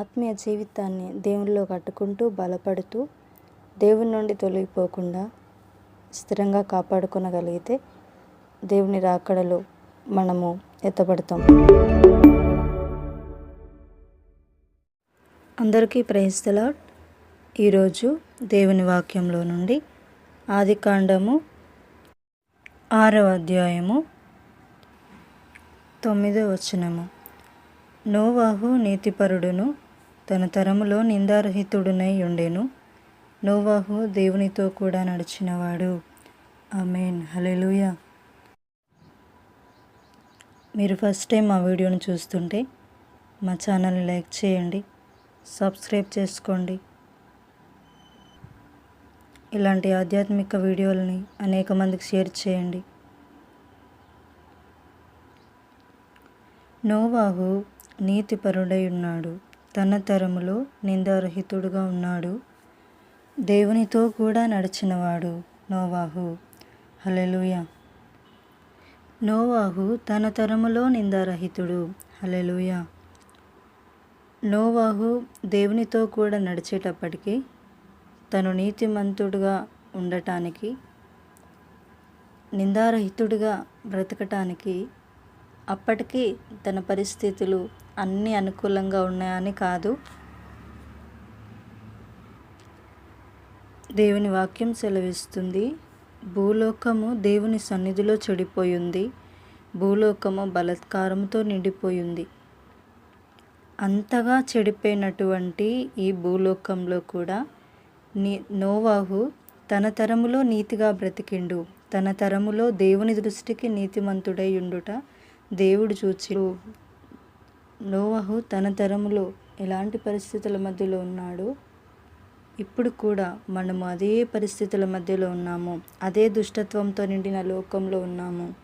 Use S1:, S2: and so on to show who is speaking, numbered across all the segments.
S1: ఆత్మీయ జీవితాన్ని దేవునిలో కట్టుకుంటూ బలపడుతూ దేవుని నుండి తొలగిపోకుండా స్థిరంగా కాపాడుకొనగలిగితే దేవుని రాకడలో మనము ఎత్తబడతాం. అందరికీ ప్రైస్తలా ఈరోజు దేవుని వాక్యంలో నుండి ఆదికాండము ఆరవ అధ్యాయము తొమ్మిదో వచనము. నోవాహు నీతిపరుడును తన తరములో నిందారహితుడునై ఉండెను. నోవాహు దేవునితో కూడా నడిచినవాడు. ఆమెన్. హలెలుయ మీరు ఫస్ట్ టైం మా వీడియోను చూస్తుంటే మా ఛానల్ని లైక్ చేయండి సబ్స్క్రైబ్ చేసుకోండి. ఇలాంటి ఆధ్యాత్మిక వీడియోలని అనేక మందికి షేర్ చేయండి. నోవాహు నీతిపరుడై ఉన్నాడు. తన తరములో నిందారహితుడుగా ఉన్నాడు. దేవునితో కూడా నడిచినవాడు నోవాహు. హలెలుయ నోవాహు తన తరములో నిందారహితుడు. హలెలుయ నోవాహు దేవునితో కూడా నడిచేటప్పటికీ తను నీతిమంతుడుగా ఉండటానికి నిందారహితుడిగా బ్రతకటానికి అప్పటికీ తన పరిస్థితులు అన్నీ అనుకూలంగా ఉన్నాయని కాదు. దేవుని వాక్యం సెలవిస్తుంది భూలోకము దేవుని సన్నిధిలో చెడిపోయింది భూలోకము బలత్కారంతో నిండిపోయింది. అంతగా చెడిపోయినటువంటి ఈ భూలోకంలో కూడా నీ నోవాహు తన తరములో నీతిగా బ్రతికిండు తన తరములో దేవుని దృష్టికి నీతిమంతుడై ఉండుట దేవుడు చూచి నోవహు తన తరములో ఎలాంటి పరిస్థితుల మధ్యలో ఉన్నాడో? ఇప్పుడు కూడా మనము అదే పరిస్థితుల మధ్యలో ఉన్నాము. అదే దుష్టత్వంతో నిండిన లోకంలో ఉన్నాము.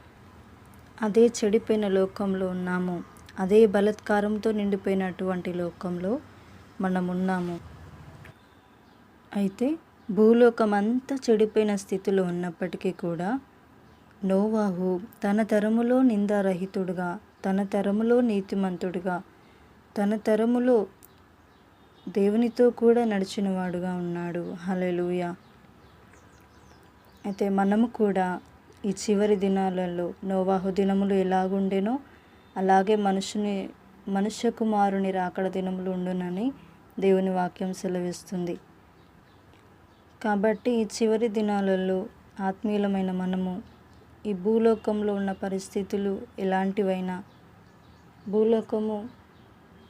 S1: అదే చెడిపోయిన లోకంలో ఉన్నాము. అదే బలత్కారంతో నిండిపోయినటువంటి లోకంలో మనం ఉన్నాము. అయితే భూలోకం అంతా చెడిపోయిన స్థితిలో ఉన్నప్పటికీ కూడా నోవాహు తన తరములో నిందారహితుడుగా తన తరములో నీతిమంతుడిగా తన తరములో దేవునితో కూడా నడిచినవాడుగా ఉన్నాడు. హలెలుయ అయితే మనము కూడా ఈ చివరి దినాలలో నోవాహు దినములు ఎలాగుండెనో అలాగే మనుషుని మనుష్య కుమారుని రాకడ దినములు ఉండునని దేవుని వాక్యం సెలవిస్తుంది. కాబట్టి ఈ చివరి దినాలలో ఆత్మీయులమైన మనము ఈ భూలోకంలో ఉన్న పరిస్థితులు ఎలాంటివైనా భూలోకము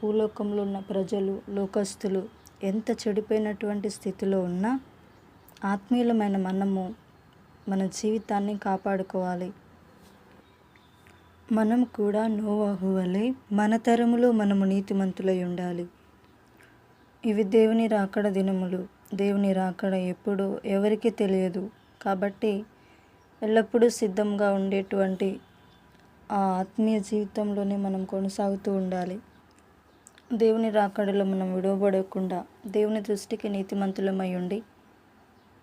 S1: భూలోకంలో ఉన్న ప్రజలు లోకస్తులు ఎంత చెడిపోయినటువంటి స్థితిలో ఉన్నా ఆత్మీయులమైన మనము మన జీవితాన్ని కాపాడుకోవాలి. మనం కూడా నోవాహు వలె మన తరములో మనము నీతిమంతులై ఉండాలి. ఇవి దేవుని రాకడ దినములు. దేవుని రాకడ ఎప్పుడు ఎవరికి తెలియదు. కాబట్టి ఎల్లప్పుడూ సిద్ధంగా ఉండేటువంటి ఆ ఆత్మీయ జీవితంలోనే మనం కొనసాగుతూ ఉండాలి. దేవుని రాకడలో మనం విడవబడకుండా దేవుని దృష్టికి నీతిమంతులమై ఉండి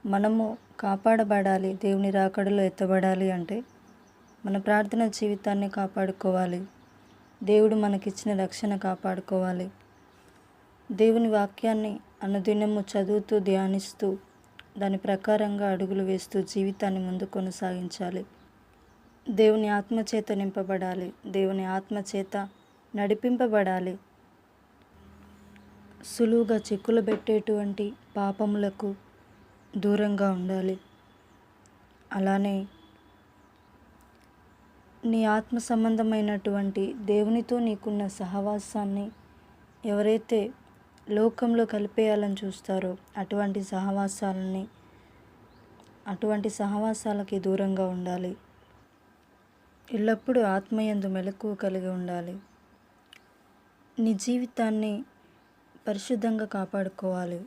S1: మనము కాపాడబడాలి దేవుని రాకడలో ఎత్తబడాలి అంటే మన ప్రార్థన జీవితాన్ని కాపాడుకోవాలి. దేవుడు మనకిచ్చిన రక్షణ కాపాడుకోవాలి. దేవుని వాక్యాన్ని అనుదినము చదువుతూ ధ్యానిస్తూ దాని ప్రకారంగా అడుగులు వేస్తూ జీవితాన్ని ముందు కొనసాగించాలి. దేవుని ఆత్మచేత నింపబడాలి. దేవుని ఆత్మచేత నడిపింపబడాలి. సులువుగా చిక్కులు పెట్టేటువంటి పాపములకు దూరంగా ఉండాలి. అలానే నీ ఆత్మ సంబంధమైనటువంటి దేవునితో నీకున్న సహవాసాన్ని ఎవరైతే లోకంలో కలిపేయాలని చూస్తారో అటువంటి సహవాసాలని అటువంటి సహవాసాలకి దూరంగా ఉండాలి. ఎల్లప్పుడూ ఆత్మయందు మెలకువ కలిగి ఉండాలి. నీ జీవితాన్ని పరిశుద్ధంగా కాపాడుకోవాలి.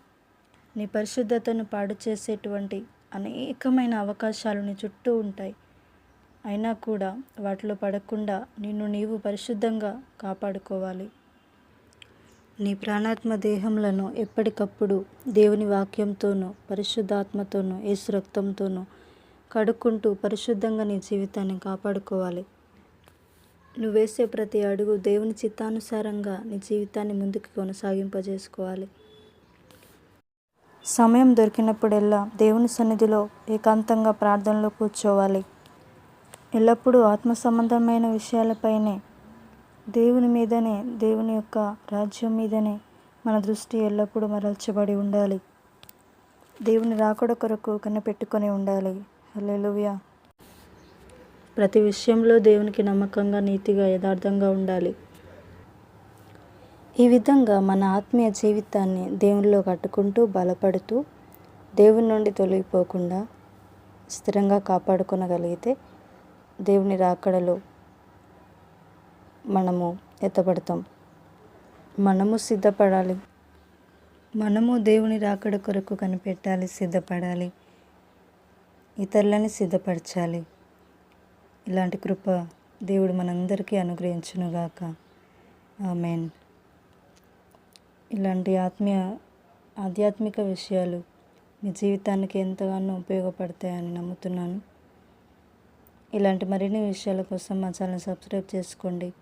S1: నీ పరిశుద్ధతను పాడు చేసేటువంటి అనేకమైన అవకాశాలు నీ చుట్టూ ఉంటాయి. అయినా కూడా వాటిలో పడకుండా నిన్ను నీవు పరిశుద్ధంగా కాపాడుకోవాలి. నీ ప్రాణాత్మ దేహములను ఎప్పటికప్పుడు దేవుని వాక్యంతోనూ పరిశుద్ధాత్మతోనూ యేసు రక్తంతోనూ కడుక్కుంటూ పరిశుద్ధంగా నీ జీవితాన్ని కాపాడుకోవాలి. నువ్వు వేసే ప్రతి అడుగు దేవుని చిత్తానుసారంగా నీ జీవితాన్ని ముందుకు కొనసాగింపజేసుకోవాలి. సమయం దొరికినప్పుడల్లా దేవుని సన్నిధిలో ఏకాంతంగా ప్రార్థనలో కూర్చోవాలి. ఎల్లప్పుడూ ఆత్మ సంబంధమైన విషయాలపైనే దేవుని మీదనే దేవుని యొక్క రాజ్యం మీదనే మన దృష్టి ఎల్లప్పుడూ మరల్చబడి ఉండాలి. దేవుని రాకడ కొరకు కనిపెట్టుకొని ఉండాలి. హల్లెలూయా. ప్రతి విషయంలో దేవునికి నమ్మకంగా నీతిగా యథార్థంగా ఉండాలి. ఈ విధంగా మన ఆత్మీయ జీవితాన్ని దేవునిలో కట్టుకుంటూ బలపడుతూ దేవుని నుండి తొలగిపోకుండా స్థిరంగా కాపాడుకొనగలిగితే దేవుని రాకడలో మనము ఎత్తపడతాం మనము సిద్ధపడాలి. మనము దేవుని రాకడ కొరకు కనిపెట్టాలి సిద్ధపడాలి. ఇతరులని సిద్ధపరచాలి. ఇలాంటి కృప దేవుడు మనందరికీ అనుగ్రహించునుగాక. ఆమెన్. ఇలాంటి ఆత్మీయ ఆధ్యాత్మిక విషయాలు మీ జీవితానికి ఎంతగానో ఉపయోగపడతాయని నమ్ముతున్నాను. ఇలాంటి మరిన్ని విషయాల కోసం మా ఛానల్ సబ్స్క్రైబ్ చేసుకోండి.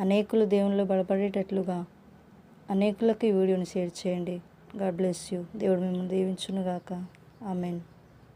S1: అనేకులు దేవునిలో బలపడేటట్లుగా అనేకులకు ఈ వీడియోని షేర్ చేయండి. God bless you. దేవుడు మిమ్మల్ని దీవించునుగాక. ఆమెన్.